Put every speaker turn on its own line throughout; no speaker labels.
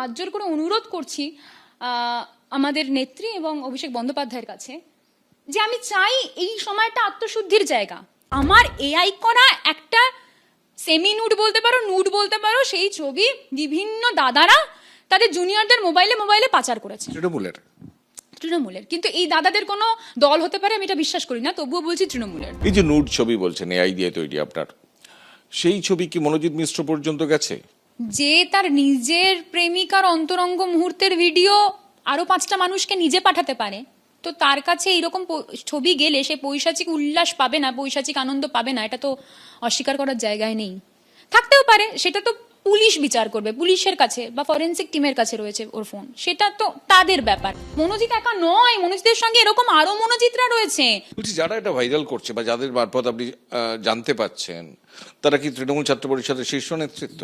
হাত জোর করে অনুরোধ করছি আমাদের নেত্রী এবং অভিষেক বন্দ্যোপাধ্যায়ের কাছে যে আমি চাই এই সময়টা আত্মশুদ্ধির জায়গা। আমার এআই করা একটা সেমি নুড বলতে পারো নুড বলতে পারো সেই ছবি বিভিন্ন দাদারা তাদের জুনিয়রদের মোবাইলে মোবাইলে পাচার করেছে।
তৃণমূলের।
তৃণমূলের। কিন্তু এই দাদাদের কোনো দল হতে পারে আমি এটা বিশ্বাস করি না তবুও বলছি তৃণমূলের।
এই যে নুড ছবি বলছেন এআই দিয়ে তৈরি আপনার সেই ছবি কি মনোজিৎ মিশ্র পর্যন্ত গেছে?
যে তার নিজের প্রেমিকার অন্তরঙ্গ মুহূর্তের ভিডিও আরও পাঁচটা মানুষকে নিজে পাঠাতে পারে, তো তার কাছে এইরকম ছবি গেলে সে পৈশাচিক উল্লাস পাবে না, পৈশাচিক আনন্দ পাবে না, এটা তো অস্বীকার করার জায়গায় নেই। থাকতেও পারে, সেটা তো পুলিশ বিচার করবে, পুলিশের কাছে বা ফরেন্সিক টিমের কাছে রয়েছে ওর ফোন সেটা তো তাদের ব্যাপার। মনোজিৎ একা নয়, মনোজিতের সঙ্গে এরকম আরও মনোজিতরা রয়েছে।
যারা এটা ভাইরাল করছে বা যাদের মারফত আপনি জানতে পাচ্ছেন, তারা কি তৃণমূল ছাত্র পরিষদের শীর্ষ নেতৃত্ব?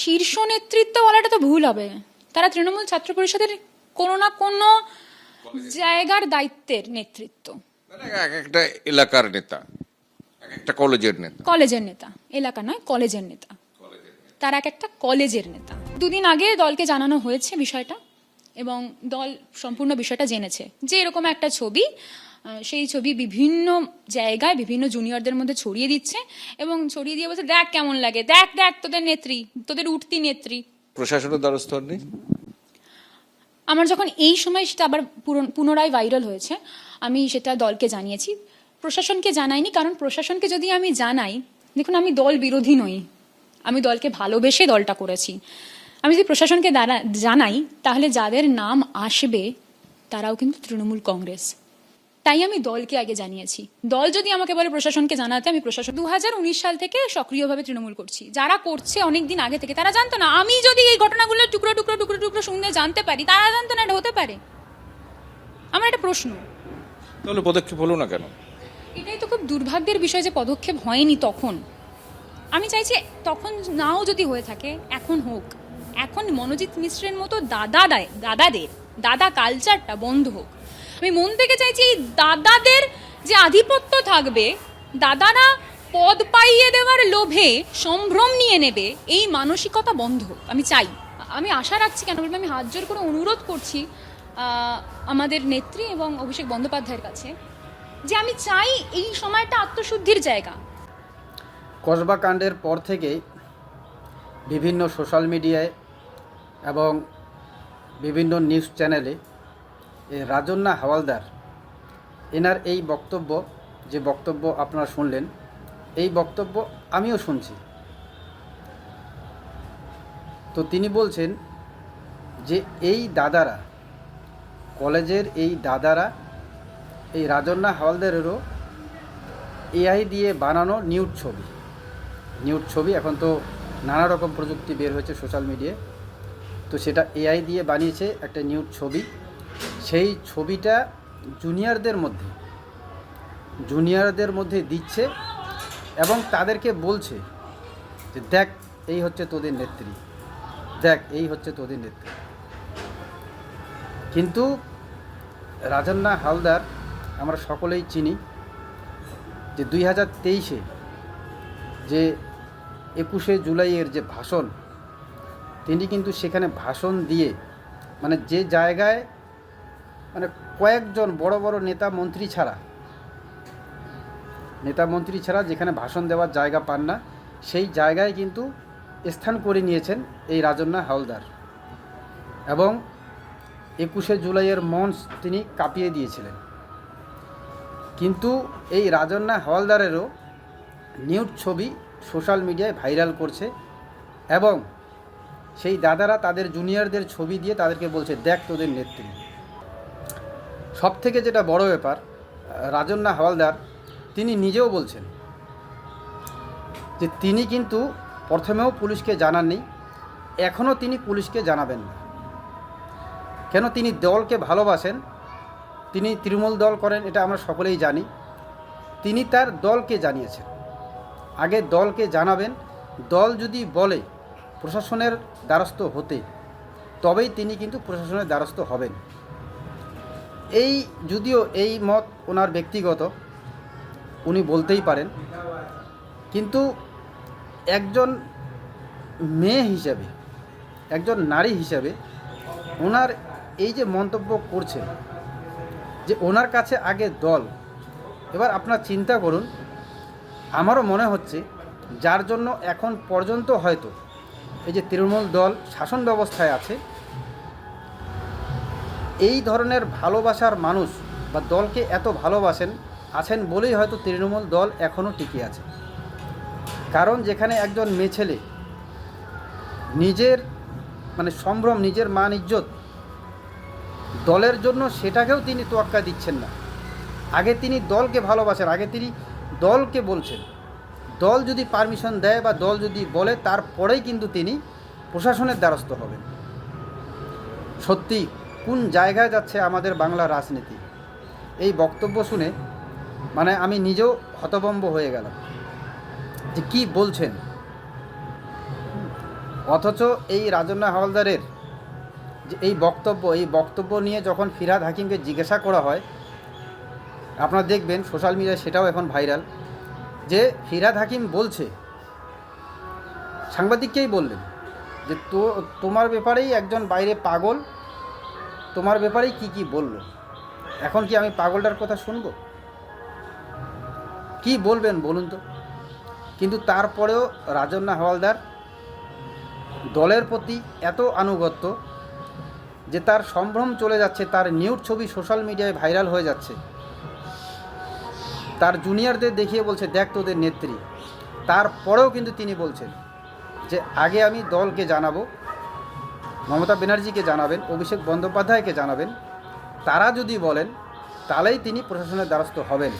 শীর্ষ নেতৃত্ব বলাটা তো ভুল হবে। তারা তৃণমূল ছাত্র পরিষদের কোনো না কোনো জায়গার দায়িত্বের নেতৃত্ব।
একটা এলাকার নেতা একটা কলেজের নেতা।
কলেজের নেতা এলাকা নয় কলেজের নেতা। তার এক একটা কলেজের নেতা। দুদিন আগে দলকে জানানো হয়েছে বিষয়টা এবং দল সম্পূর্ণ বিষয়টা জেনেছে। যে এরকম একটা ছবি সেই ছবি বিভিন্ন জায়গায় বিভিন্ন জুনিয়রদের মধ্যে ছড়িয়ে দিচ্ছে এবং ছড়িয়ে দিয়ে বলছে দেখ কেমন লাগে দেখ দেখ তোদের নেত্রী তোদের উঠতি নেত্রী।
প্রশাসনের দ্বারস্থ হননি?
আমার যখন এই সময় সেটা আবার পুনরায় ভাইরাল হয়েছে আমি সেটা দলকে জানিয়েছি। প্রশাসনকে জানাইনি কারণ প্রশাসনকে যদি আমি জানাই দেখুন আমি দল বিরোধী নই আমি দলকে ভালোবেসে দলটা করেছি। আমি যদি প্রশাসনকে জানাই তাহলে যাদের নাম আসবে তারাও কিন্তু তৃণমূল কংগ্রেস। তাই আমি দলকে আগে জানিয়েছি। দল যদি আমাকে বলে প্রশাসনকে জানাতে আমি প্রশাসন দু হাজার উনিশ সাল থেকে সক্রিয়ভাবে তৃণমূল করছি। যারা করছে অনেক দিন আগে থেকে তারা জানতো না। আমি যদি এই ঘটনাগুলো টুকরো টুকরো টুকরো টুকরো শুনে জানতে পারি তারা জানতো না এটা হতে পারে। আমার একটা প্রশ্ন।
তাহলে পদক্ষেপ হলো না কেন?
এটাই তো খুব দুর্ভাগ্যের বিষয় যে পদক্ষেপ হয়নি তখন। আমি চাইছি তখন নাও যদি হয়ে থাকে এখন হোক। এখন মনোজিৎ মিশ্রের মতো দাদা দায় দাদাদের দাদা কালচারটা বন্ধ হোক। আমি মন থেকে চাইছি দাদাদের যে আধিপত্য থাকবে, দাদারা পদ পাইয়ে দেওয়ার লোভে সম্ভ্রম নিয়ে নেবে, এই মানসিকতা বন্ধ। আমি চাই। আমি আশা রাখছি কেন বলব, আমি হাত জোর করে অনুরোধ করছি আমাদের নেত্রী এবং অভিষেক বন্দ্যোপাধ্যায়ের কাছে, যে আমি চাই এই সময়টা আত্মশুদ্ধির জায়গা।
কসবা কাণ্ডের পর থেকে বিভিন্ন সোশ্যাল মিডিয়ায় এবং বিভিন্ন নিউজ চ্যানেলে রাজন্না হাওয়ালদার। এনার এই বক্তব্য, যে বক্তব্য আপনারা শুনলেন, এই বক্তব্য আমিও শুনছি। তো তিনি বলছেন যে, এই দাদারা, কলেজের এই দাদারা, এই রাজন্না হাওয়ালদারেরও এআই দিয়ে বানানো নিউড ছবি। নিউড ছবি, এখন তো নানা রকম প্রযুক্তি বের হয়েছে সোশ্যাল মিডিয়ায়। তো সেটা এআই দিয়ে বানিয়েছে একটা নিউড ছবি। সেই ছবিটা জুনিয়রদের মধ্যে জুনিয়রদের মধ্যে দিচ্ছে এবং তাদেরকে বলছে যে, দেখ, এই হচ্ছে তোদের নেত্রী। দেখ, এই হচ্ছে তোদের নেত্রী। কিন্তু রাজান্না হালদার আমরা সকলেই চিনি যে, দুই হাজার তেইশে যে একুশে জুলাইয়ের যে ভাষণ, তিনি কিন্তু সেখানে ভাষণ দিয়ে মানে যে জায়গায় মানে কয়েকজন বড় বড় নেতা মন্ত্রী ছাড়া। নেতা মন্ত্রী ছাড়া যেখানে ভাষণ দেওয়ার জায়গা পান না, সেই জায়গায় কিন্তু স্থান করে নিয়েছেন এই রাজন্না হাওলদার এবং একুশে জুলাইয়ের মঞ্চ তিনি কাঁপিয়ে দিয়েছিলেন। কিন্তু এই রাজন্না হাওয়ালদারেরও নিউড ছবি সোশ্যাল মিডিয়ায় ভাইরাল করছে এবং সেই দাদারা তাদের জুনিয়রদের ছবি দিয়ে তাদেরকে বলছে, দেখ তোদের নেত্রী। সব থেকে যেটা বড় ব্যাপার রাজন্না হাওয়ালদার, তিনি নিজেও বলছেন যে তিনি কিন্তু প্রথমেও পুলিশকে জানাননি এখনও তিনি পুলিশকে জানাবেন না। কেন তিনি দলকে ভালোবাসেন, তিনি তৃণমূল দল করেন, এটা আমরা সকলেই জানি। তিনি তার দলকে জানিয়েছেন। আগে দলকে জানাবেন, দল যদি বলে প্রশাসনের দ্বারস্থ হতে, তবেই তিনি কিন্তু প্রশাসনের দ্বারস্থ হবেন। এই যদিও এই মত ওনার ব্যক্তিগত, উনি বলতেই পারেন, কিন্তু একজন মেয়ে হিসাবে, একজন নারী হিসাবে ওনার এই যে মন্তব্য করছেন, যে ওনার কাছে আগে দল, এবার আপনার চিন্তা করুন, আমারও মনে হচ্ছে যার জন্য এখন পর্যন্ত হয়তো এই যে তৃণমূল দল শাসন ব্যবস্থায় আছে এই ধরনের ভালোবাসার মানুষ বা দলকে এত ভালোবাসেন, আছেন বলেই হয়তো তৃণমূল দল এখনও টিকে আছে। কারণ যেখানে একজন মেয়ে ছেলে নিজের মানে সম্ভ্রম, নিজের মান, ইজ্জত, দলের জন্য সেটাকেও তিনি তোয়াক্কা দিচ্ছেন না। আগে তিনি দলকে ভালোবাসেন, আগে তিনি দলকে বলছেন। দল যদি পারমিশন দেয় বা দল যদি বলে, তারপরেই কিন্তু তিনি প্রশাসনের দ্বারস্থ হবেন। সত্যি কোন জায়গায় যাচ্ছে আমাদের বাংলা রাজনীতি? এই বক্তব্য শুনে মানে আমি নিজেও হতভম্ব হয়ে গেলাম যে কি বলছেন? অথচ এই রাজন্না হাওলদারের যে এই বক্তব্য এই বক্তব্য নিয়ে যখন ফিরাদ হাকিমকে জিজ্ঞাসা করা হয়, আপনারা দেখবেন সোশ্যাল মিডিয়ায় সেটাও এখন ভাইরাল যে ফিরাদ হাকিম বলছে, সাংবাদিককেই বললেন যে তো, তোমার ব্যাপারেই একজন বাইরে পাগল তোমার ব্যাপারেই কি কি বলল? এখন কি আমি পাগলটার কথা শুনব? কি বলবেন বলুন তো? কিন্তু তারপরেও রাজন্না হাওয়ালদার দলের প্রতি এত আনুগত্য যে তার সম্ভ্রম চলে যাচ্ছে, তার নিউড ছবি সোশ্যাল মিডিয়ায় ভাইরাল হয়ে যাচ্ছে। তার জুনিয়রদের দেখিয়ে বলছে, দেখ তোদের নেত্রী। তারপরেও কিন্তু তিনি বলছেন যে, আগে আমি দলকে জানাব মমতা ব্যানার্জিকে জানাবেন, অভিষেক বন্দ্যোপাধ্যায়কে জানাবেন, তারা যদি বলেন, তাহলেই তিনি প্রশাসনের দ্বারস্থ হবেন।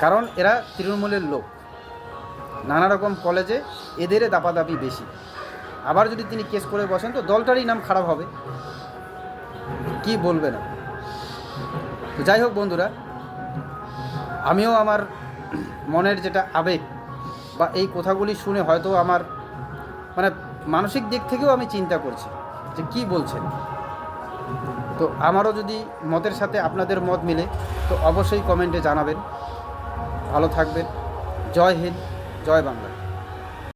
কারণ এরা তৃণমূলের লোক। নানা রকম কলেজে এদেরই দাপাদাপি বেশি। আবার যদি তিনি কেস করে বসেন, তো দলটারই নাম খারাপ হবে। কি বলবে না? তো যাই হোক বন্ধুরা, আমিও আমার মনের যেটা আবেগ বা এই কথাগুলি শুনে হয়তো আমার মানে মানসিক দিক থেকেও আমি চিন্তা করছি যে কি বলছেন। তো আমারও যদি মতের সাথে আপনাদের মত মিলে, তো অবশ্যই কমেন্টে জানাবেন। ভালো থাকবেন। জয় হিন্দ, জয় বাংলা।